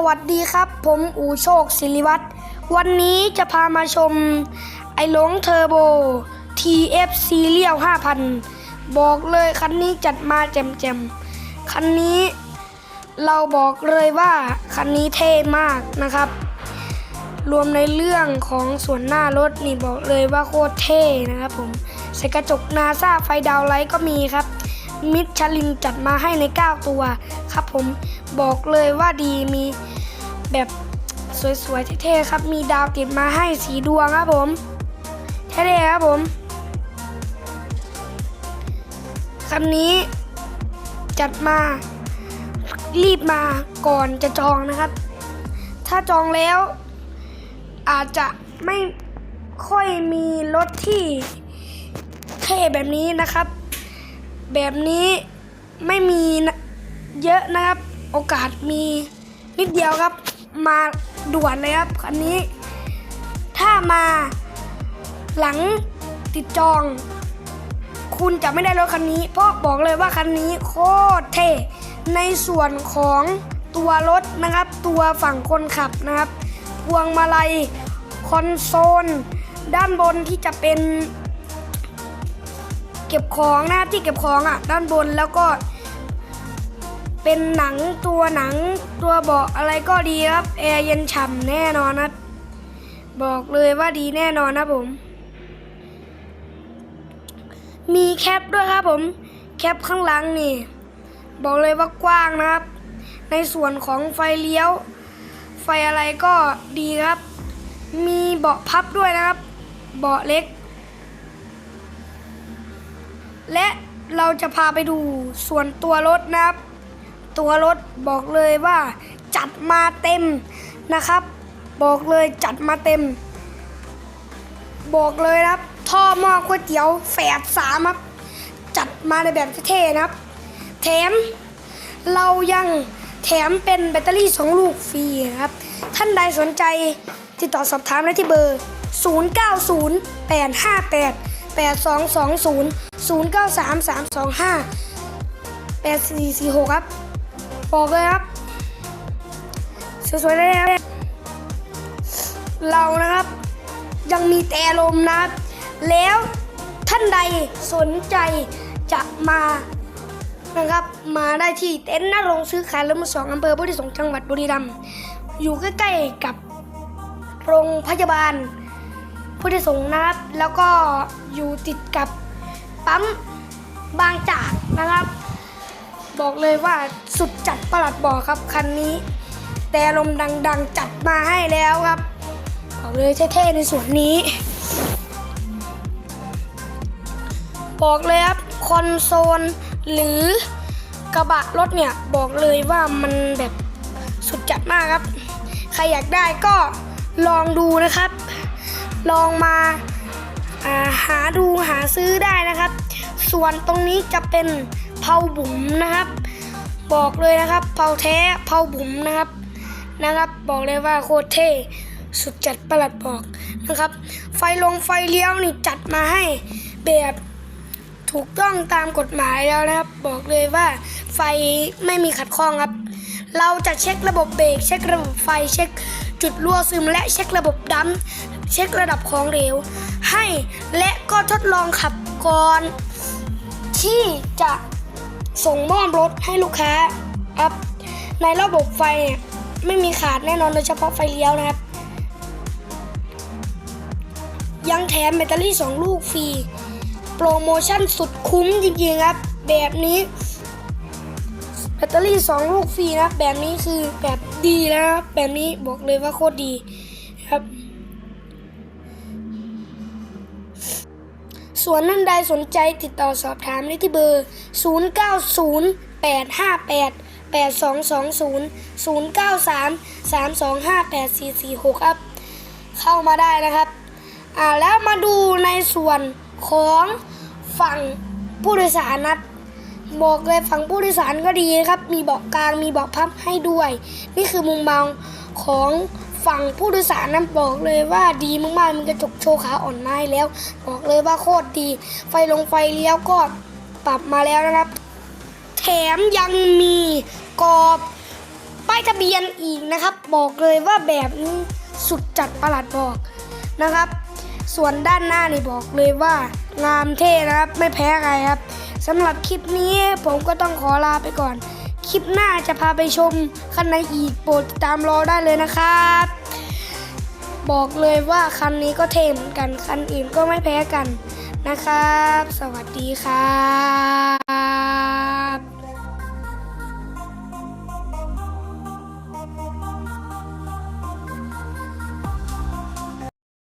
สวัสดีครับ ผมอูโชคศิริวัตรวันนี้จะพามาชม ไอหลงเทอร์โบ TF Serial 5000 บอกเลยคันนี้จัดมาแจ่มๆ คันนี้เราบอกเลยว่า คันนี้เท่มากนะครับ รวมในเรื่องของส่วนหน้ารถนี่บอกเลยว่าโคตรเท่นะครับผมใส่กระจกนาซาไฟดาวไลท์ก็มีครับ มิชลินจัดมาให้ใน 9 ตัวครับผมบอกเลยว่าดีมีแบบสวยๆเท่ๆครับ มีดาวติดมาให้สีดวงครับผมเท่ๆครับผมคันนี้จัดมารีบมาก่อนจะจองนะครับ ถ้าจองแล้ว อาจจะไม่ค่อยมีรถที่เท่แบบนี้นะครับ แบบนี้ไม่มีเยอะนะครับ โอกาสมีนิดเดียวครับ มาด่วนเลยครับคันนี้ ถ้ามาหลังติดจอง คุณจะไม่ได้รถคันนี้ เพราะบอกเลยว่าคันนี้โคตรเท่ในส่วนของตัวรถนะครับ ตัวฝั่งคนขับนะครับ พวงมาลัยคอนโซล ด้านบนที่จะเป็น เก็บของนะที่เก็บของอะ ด้านบนแล้วก็ เป็นหนังตัวหนังตัวเบาะอะไรก็ดีครับแอร์เย็นฉ่ำแน่นอนนะบอกเลยว่าดีแน่นอนนะผม มีแคปด้วยครับผม แคปข้างหลังนี่ บอกเลยว่ากว้างนะครับ ในส่วนของไฟเลี้ยว ไฟอะไรก็ดีครับ มีเบาะพับด้วยนะครับ เบาะเล็ก และเราจะพาไปดูส่วนตัวรถนะครับ ตัวรถบอกเลยว่าจัดมาเต็มนะครับ บอกเลยจัดมาเต็ม บอกเลยนะครับ ท่อหม้อก๋วยเตี๋ยวแฝดสามครับ จัดมาในแบบเท่ๆนะครับ แถมเรายังแถมเป็นแบตเตอรี่2ลูกฟรีครับ ท่านใดสนใจติดต่อสอบถามได้ที่เบอร์ 090858 82200933258446 ครับ บอกเลยครับ สวยๆเลยครับ เรานะครับ ยังมีแต่ลมนะครับ แล้วท่านใดสนใจจะมานะครับ มาได้ที่เต็นท์นรงซื้อขายรถมือสองอำเภอพุทธิสงฆ์จังหวัดบุรีรัมย์อยู่ใกล้ๆกับโรงพยาบาล พุทธิสงฆ์นะครับ แล้วก็อยู่ติดกับปั๊มบางจากนะครับ บอกเลยว่าสุดจัดประหลัดบอกครับคันนี้ แต่ลมดังๆจัดมาให้แล้วครับบอกเลยเท่ๆในส่วนนี้ บอกเลยครับคอนโซลหรือกระบะรถเนี่ยบอกเลยว่ามันแบบสุดจัดมากครับ ใครอยากได้ก็ลองดูนะครับ ลองมาาหาดูหาซื้อได้นะครับ ส่วนตรงนี้จะเป็นเผาบุ๋มนะครับ บอกเลยนะครับเผาแท้เผาบุ๋มนะครับนะครับ บอกเลยว่าโคตรเท่สุดจัดประหลัดบอกนะครับ ไฟลงไฟเลี้ยวนี่จัดมาให้แบบถูกต้องตามกฎหมายแล้วนะครับ บอกเลยว่าไฟไม่มีขัดข้องครับ เราจะเช็คระบบเบรกเช็คระบบไฟเช็ค จุดรั่วซึมและเช็คระบบดัมเช็คระดับของเหลว ให้และก็ทดลองขับก่อน ที่จะส่งมอบรถให้ลูกค้าครับในระบบไฟเนี่ยไม่มีขาดแน่นอนโดยเฉพาะไฟเลี้ยวนะครับ ยังแถมแบตเตอรี่ 2 ลูกฟรี โปรโมชั่นสุดคุ้มจริงๆครับ แบบนี้ แบตเตอรี่ 2 ลูกฟรีนะแบบนี้คือแบบดีนะครับแบบนี้บอกเลยว่าโคตรดีครับ ส่วนท่านใดสนใจติดต่อสอบถามได้ที่เบอร์ 0908588220 093 3258446 ครับ เข้ามาได้นะครับ อ่าแล้วมาดูในส่วนของฝั่งผู้โดยสารนะ บอกเลยฝั่งผู้โดยสารก็ดีครับ มีเบาะกลางมีเบาะพับให้ด้วย นี่คือมุมมองของฝั่งผู้โดยสารนะบอกเลยว่าดีมากๆมันกระจกโชว์ขาอ่อนไม้แล้ว บอกเลยว่าโคตรดี ไฟลงไฟเลี้ยวก็ปรับมาแล้วนะครับ แถมยังมีกรอบป้ายทะเบียนอีกนะครับ บอกเลยว่าแบบนี้สุดจัดประหลัดบอกนะครับ ส่วนด้านหน้านี่บอกเลยว่างามเท่นะครับไม่แพ้ใครครับ สำหรับคลิปนี้ผมก็ต้องขอลาไปก่อน คลิปหน้าจะพาไปชมคันไหนอีกโปรดติดตามรอได้เลยนะครับ บอกเลยว่าคันนี้ก็เท่เหมือนกัน คันอื่นก็ไม่แพ้กันนะครับ สวัสดีครับ